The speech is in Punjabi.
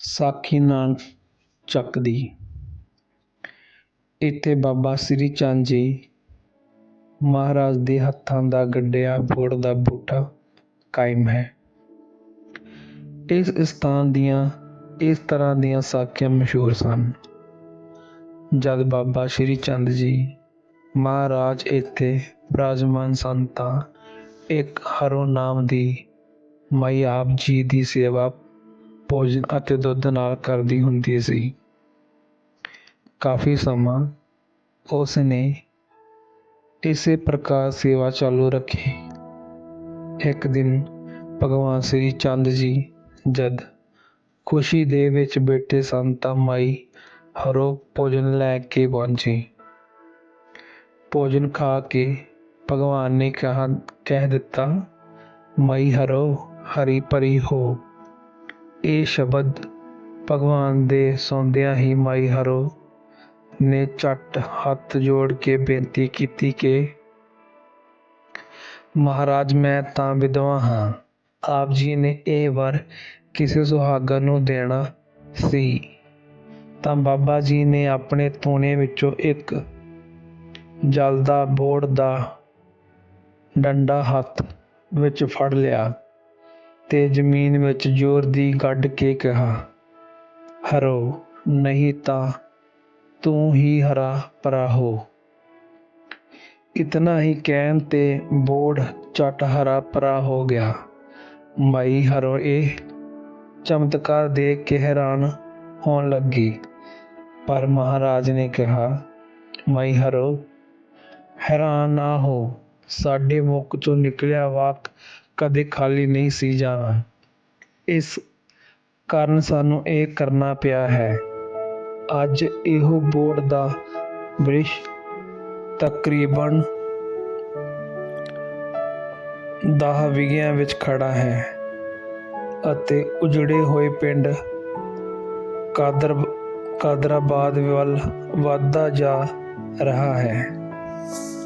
ਸਾਖੀ ਨਾਨਕ ਚੱਕਦੀ। ਇੱਥੇ ਬਾਬਾ ਸ੍ਰੀ ਚੰਦ ਜੀ ਮਹਾਰਾਜ ਦੇ ਹੱਥਾਂ ਦਾ ਗੱਡਿਆ ਬੋੜ ਦਾ ਬੂਟਾ ਕਾਇਮ ਹੈ। ਇਸ ਸਥਾਨ ਦੀਆਂ, ਇਸ ਤਰ੍ਹਾਂ ਦੀਆਂ ਸਾਖੀਆਂ ਮਸ਼ਹੂਰ ਸਨ। ਜਦ ਬਾਬਾ ਸ੍ਰੀ ਚੰਦ ਜੀ ਮਹਾਰਾਜ ਇੱਥੇ ਬਿਰਾਜਮਾਨ ਸਨ ਤਾਂ ਇੱਕ ਹਰੋ ਨਾਮ ਦੀ ਮਾਈ ਆਪ ਜੀ ਦੀ ਸੇਵਾ ਭੋਜਨ ਅਤੇ ਦੁੱਧ ਨਾਲ ਕਰਦੀ ਹੁੰਦੀ ਸੀ। ਕਾਫੀ ਸਮਾਂ ਉਸ ਨੇ ਇਸੇ ਪ੍ਰਕਾਰ ਸੇਵਾ ਚਾਲੂ ਰੱਖੀ। ਇੱਕ ਦਿਨ ਭਗਵਾਨ ਸ੍ਰੀ ਚੰਦ ਜੀ ਜਦ ਖੁਸ਼ੀ ਦੇ ਵਿੱਚ ਬੈਠੇ ਸਨ ਤਾਂ ਮਾਈ ਹਰੋ ਭੋਜਨ ਲੈ ਕੇ ਪਹੁੰਚੀ। ਭੋਜਨ ਖਾ ਕੇ ਭਗਵਾਨ ਨੇ ਕਹਾ, ਕਹਿ ਦਿੱਤਾ, ਮਈ ਹਰੋ, ਹਰੀ ਭਰੀ ਹੋ। ਇਹ ਸ਼ਬਦ ਭਗਵਾਨ ਦੇ ਸੁਣਦਿਆਂ ਹੀ ਮਾਈ ਹਰੋ ਨੇ ਝੱਟ ਹੱਥ ਜੋੜ ਕੇ ਬੇਨਤੀ ਕੀਤੀ ਕਿ, ਮਹਾਰਾਜ, ਮੈਂ ਤਾਂ ਵਿਧਵਾ ਹਾਂ। ਆਪ ਜੀ ਨੇ ਇਹ ਵਰ ਕਿਸੇ ਸੁਹਾਗਣ ਨੂੰ ਦੇਣਾ ਸੀ। ਤਾਂ ਬਾਬਾ ਜੀ ਨੇ ਆਪਣੇ ਤੂਣੇ ਵਿੱਚੋਂ ਇੱਕ ਜਲਦਾ ਬੋੜ ਦਾ ਡੰਡਾ ਹੱਥ ਵਿੱਚ ਫੜ ਲਿਆ। ਤੇ ਜ਼ਮੀਨ ਵਿੱਚ ਜ਼ੋਰ ਦੀ ਗੱਡ ਕੇ ਕਿਹਾ, ਹਰੋ, ਨਹੀਂ ਤਾਂ ਤੂੰ ਹੀ ਹਰਾ ਭਰਾ ਹੋ। ਇਤਨਾ ਹੀ ਕਹਿਣ ਤੇ ਬੋੜ ਝਟ ਹਰਾ ਭਰਾ ਹੋ ਗਿਆ। ਮਾਈ ਹਰੋ, ਇਹ ਚਮਤਕਾਰ ਦੇਖ ਕੇ ਹੈਰਾਨ ਹੋਣ ਲੱਗੀ। ਪਰ ਮਹਾਰਾਜ ਨੇ ਕਿਹਾ, ਮਾਈ ਹਰੋ, ਹੈਰਾਨ ਨਾ ਹੋ। ਸਾਡੇ ਮੁਖ ਤੋਂ ਨਿਕਲਿਆ ਵਾਕ ਕਦੇ ਖਾਲੀ ਨਹੀਂ ਸੀ ਜਾਣਾ। ਇਸ ਕਾਰਨ ਸਾਨੂੰ ਇਹ ਕਰਨਾ ਪਿਆ ਹੈ। ਅੱਜ ਇਹੋ ਬੋਰਡ ਦਾ ਬ੍ਰਿਸ਼ ਤਕਰੀਬਨ ਦਹ ਵਿਗਿਆਂ ਵਿੱਚ ਖੜਾ ਹੈ ਅਤੇ ਉਜੜੇ ਹੋਏ ਪਿੰਡ ਕਾਦਰ ਕਾਦਰਾਬਾਦ ਵੱਲ ਵਧਦਾ ਜਾ ਰਿਹਾ ਹੈ।